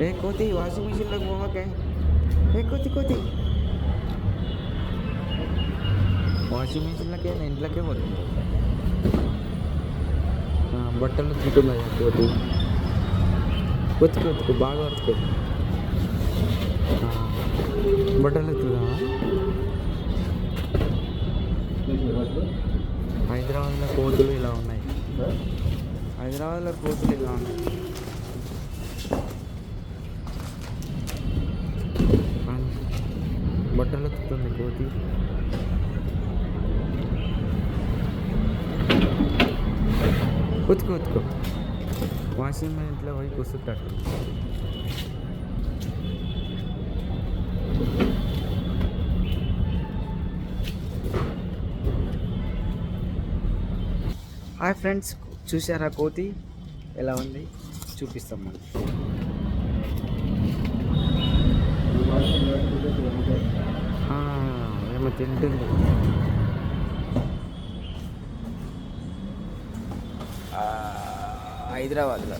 ఏ కోతి వాషింగ్ మిషన్లోకి పోవకే ఏ కోతి కోతి వాషింగ్ మిషన్లకే ఇంట్లోకే పోతుంది ఆ, బట్టలు ఉతుకుతున్నాయి ఆ కోతి ఉతుకు ఉతుకు బాగా ఉతుకు ఆ, బట్టలు ఉతుకుదామా హైదరాబాద్లో కోతులు ఇలా ఉన్నాయి హైదరాబాద్లో కోతులు ఇలా ఉన్నాయి బట్టలు ఉతుకుతుంది కోతి. ఉతుకు ఉతుకో. వాషింగ్ ఇంట్లో పోయి కుసుట్టాడు హాయ్ ఫ్రెండ్స్ చూసారా కోతి? ఎలా ఉంది? చూపిస్తాం మనం. తింటుంది. హైదరాబాద్లో.